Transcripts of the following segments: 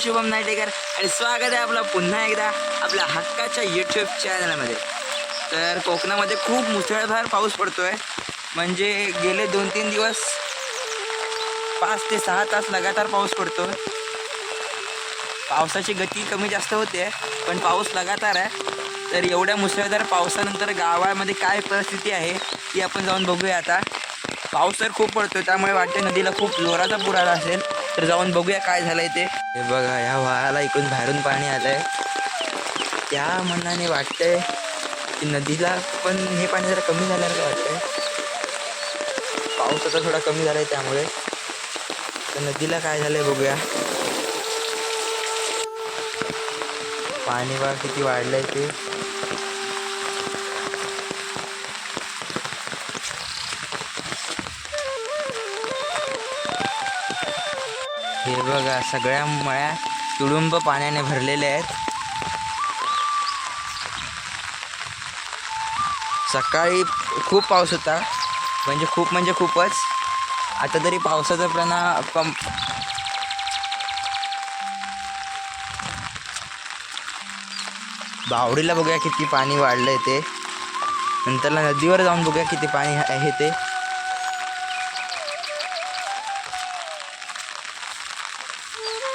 शुभम नाटेकर आणि स्वागत आहे आपलं पुन्हा एकदा आपल्या हक्काच्या यूट्यूब चॅनलमध्ये तर कोकणामध्ये खूप मुसळधार पाऊस पडतो आहे म्हणजे गेले दोन तीन दिवस पाच ते सहा तास लगातार पाऊस पडतोय. पावसाची गती कमी जास्त होते पण पाऊस लगातार आहे. तर एवढ्या मुसळधार पावसानंतर गावामध्ये काय परिस्थिती आहे ती आपण जाऊन बघूया आता. पाऊस तर खूप पडतोय त्यामुळे वाटते नदीला खूप जोराचा पूर आला असेल. तर जाऊन बघूया काय झालंय ते. हे बघा ह्या वाळाला इकडून बाहेरून पाणी आलंय. त्या मनाने वाटतंय की नदीला पण हे पाणी जरा कमी झाल्यासारखं वाटतंय. पाऊस आता थोडा कमी झालाय त्यामुळे. तर नदीला काय झालंय बघूया. पाणी बघा किती वाढलंय ते. हे बघा सगळ्या मळ्या तुडुंब पाण्याने भरलेल्या आहेत. सकाळी खूप पाऊस होता. म्हणजे खूप म्हणजे खूपच. आता तरी पावसाचं प्रणा कम बावडीला बघूया किती पाणी वाढलं आहे ते. नंतरला नदीवर जाऊन बघूया किती पाणी आहे ते.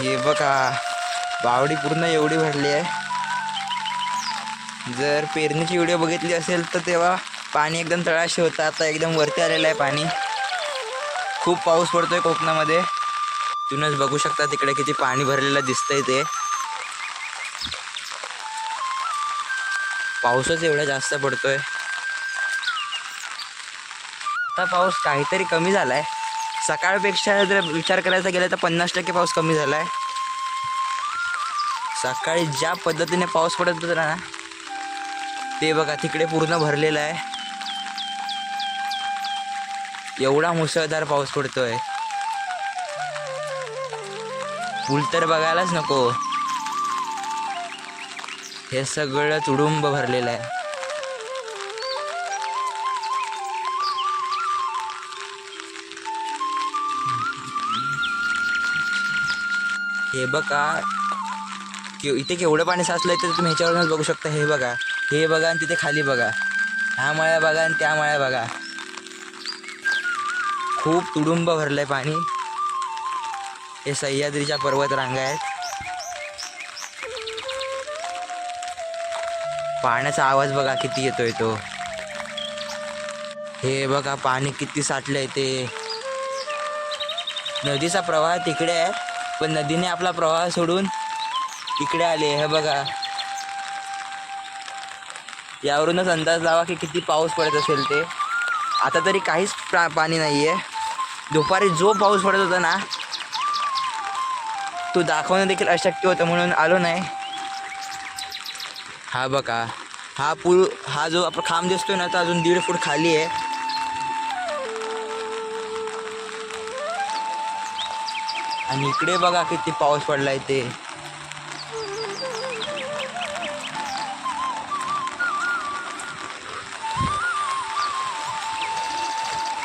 हे बघा बावडी पूर्ण एवढी भरली आहे. जर पेरणीची व्हिडिओ बघितली असेल तर तेव्हा पाणी एकदम तळाशी होतं आता एकदम वरती आलेलं आहे पाणी. खूप पाऊस पडतोय कोकणामध्ये. तुम्हीच बघू शकता तिकडे किती पाणी भरलेलं दिसतंय ते. पाऊसच एवढा जास्त पडतोय. आता पाऊस काहीतरी कमी झालाय. सकाळपेक्षा जर विचार करायचा गेला तर पन्नास टक्के पाऊस कमी झाला आहे सकाळी ज्या पद्धतीने पाऊस पडत होता ना ते बघा तिकडे पूर्ण भरलेलं आहे. एवढा मुसळधार पाऊस पडतोय. पूल तर बघायलाच नको. हे सगळं तुडुंब भरलेलं आहे. हे बघा. कि इथे केवढं पाणी साचलं आहे तर तुम्ही ह्याच्यावरूनच बघू शकता. हे बघा. हे बघा आणि तिथे खाली बघा. ह्या मळ्या बघा आणि त्या मळ्या बघा. खूप तुडुंब भरलं आहे पाणी. हे सह्याद्रीच्या पर्वत रांगा आहेत. पाण्याचा आवाज बघा किती येतोय तो. हे बघा पाणी किती साठलंय ते. नदीचा प्रवाह तिकडे आहे. पण नदीने आपला प्रवाह सोडून इकडे आले. हे बघा. यावरूनच अंदाज लावा की किती पाऊस पडत असेल ते. आता तरी काहीच प्रा- पाणी नाही आहे दुपारी जो पाऊस पडत होता ना तो दाखवणं देखील अशक्य होतं म्हणून आलो नाही. हा बघा. हा पूल हा जो आपण खांब दिसतोय ना तो अजून दीड फूट खाली आहे. आणि इकडे बघा किती पाऊस पडलाय ते.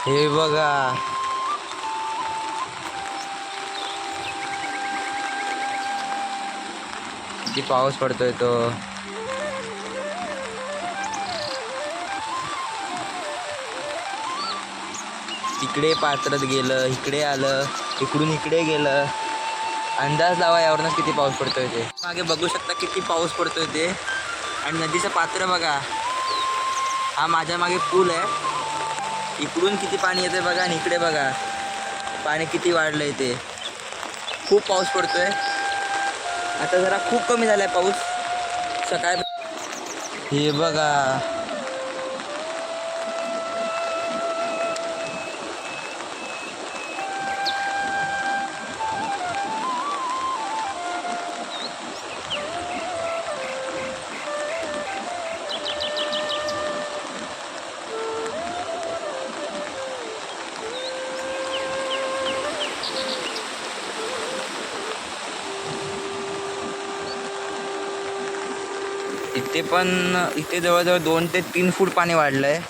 हे बघा. किती पाऊस पडतोय तो. तिकडे पात्रात गेलं इकडे आलं. इकडून इकडे गेलं. अंदाज लावा यावरूनच किती पाऊस पडतोय ते. मागे बघू शकता किती पाऊस पडतोय ते. आणि नदीचं पात्र बघा. हा माझ्या मागे पूल आहे. इकडून किती पाणी येतंय बघा आणि इकडे बघा. पाणी किती वाढलंय ते. खूप पाऊस पडतोय. आता जरा खूप कमी झालाय पाऊस. सकाळ हे बघा. इथे पण इथे जवळजवळ दोन ते तीन फूट पाणी वाढलं आहे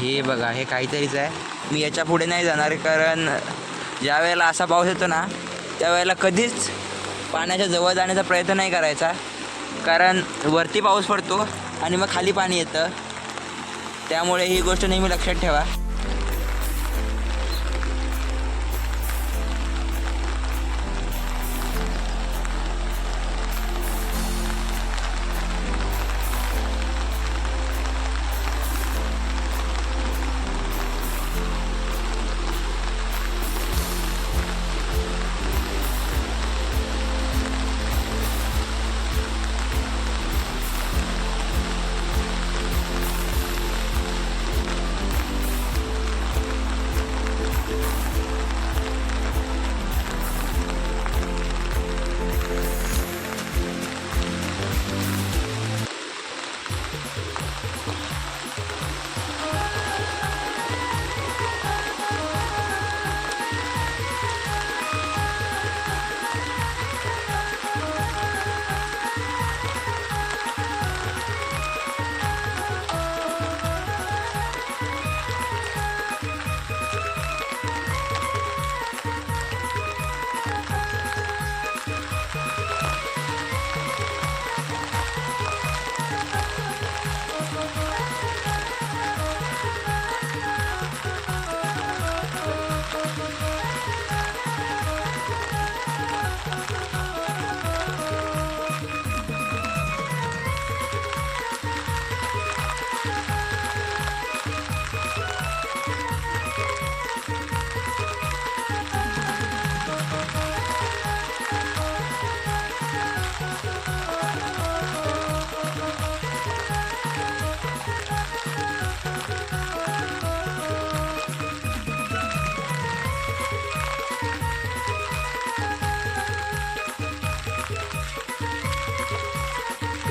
हे बघा हे काहीतरीच आहे. मी याच्यापुढे नाही जाणार कारण ज्या वेळेला असा पाऊस येतो ना त्यावेळेला कधीच पाण्याच्या जवळ जाण्याचा प्रयत्न नाही करायचा. कारण वरती पाऊस पडतो आणि मग खाली पाणी येतं. त्यामुळे ही गोष्ट नेहमी लक्षात ठेवा.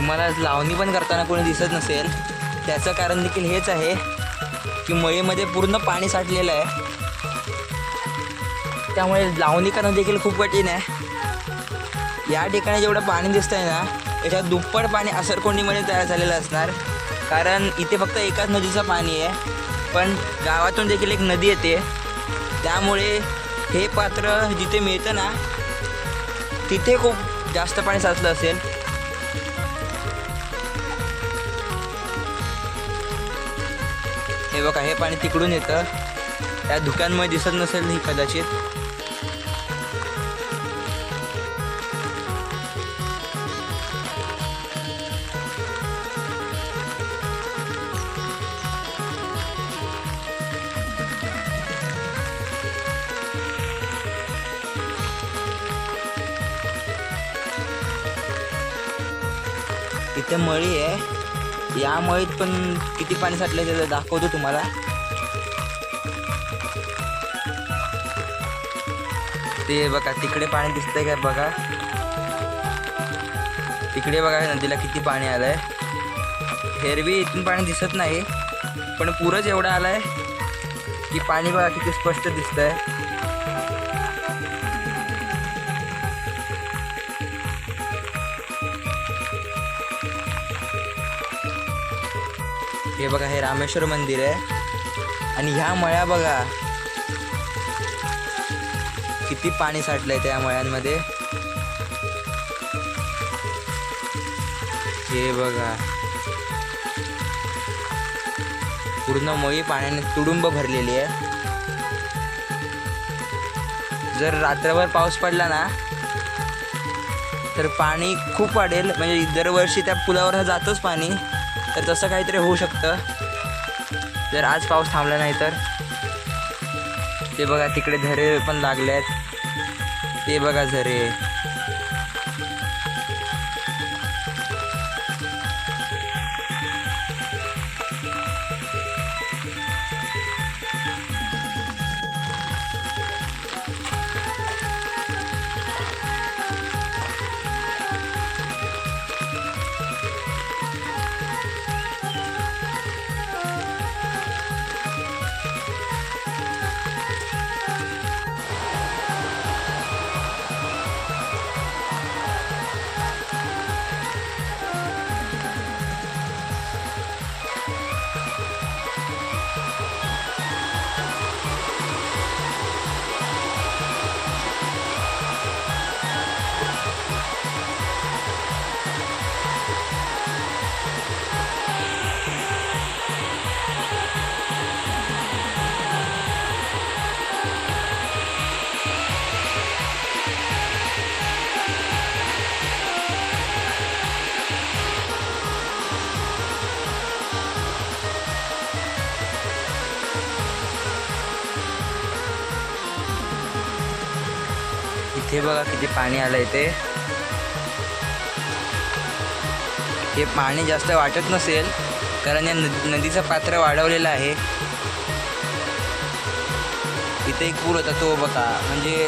तुम्हाला लावणी पण करताना कोणी दिसत नसेल त्याचं कारण देखील हेच आहे की मळीमध्ये पूर्ण पाणी साठलेलं आहे. त्यामुळे लावणी करणं देखील खूप कठीण आहे. या ठिकाणी जेवढं पाणी दिसतं आहे ना त्याच्यात दुप्पट पाणी असरकोंडीमध्ये तयार झालेलं असणार. कारण इथे फक्त एकाच नदीचं पाणी आहे पण गावातून देखील एक नदी येते. त्यामुळे हे पात्र जिथे मिळतं ना तिथे खूप जास्त पाणी साचलं असेल. हे बघा हे पाणी तिकडून येतं. त्या धुक्यांमुळे दिसत नसेल ही कदाचित. इथे मळी आहे. या मळीत पण किती पाणी साठलं ते दाखवतो तुम्हाला. ते बघा तिकडे पाणी दिसतंय काय बघा. तिकडे बघा नदीला किती पाणी आलंय. हेरवी इथून पाणी दिसत नाही पण पुरच एवढं आलंय की पाणी बघा किती स्पष्ट दिसतंय. हे बघा हे रामेश्वर मंदिर आहे. आणि ह्या मळ्या बघा किती पाणी साठलंय त्या मळ्यांमध्ये. हे बघा. पूर्ण मळी पाण्याने तुडुंब भरलेली आहे. जर रात्रभर पाऊस पडला ना तर पाणी खूप वाढेल. म्हणजे दरवर्षी त्या पुलावर जातच पाणी. तर तसं काहीतरी होऊ शकतं. जर आज पाऊस थांबला नाही तर. ते बघा तिकडे झरे पण लागले आहेत ते बघा झरे. हे बघा किती पाणी आलं इथे. हे पाणी जास्त वाटत नसेल कारण या नद नदीचं पात्र वाढवलेलं आहे. इथे एक पूल होता तो बघा म्हणजे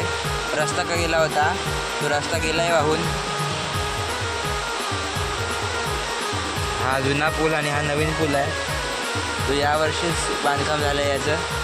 रस्ता का गेला होता तो रस्ता गेला आहे वाहून. हा जुना पूल आणि हा नवीन पूल आहे. तो यावर्षीच बांधकाम झालं आहे याचं.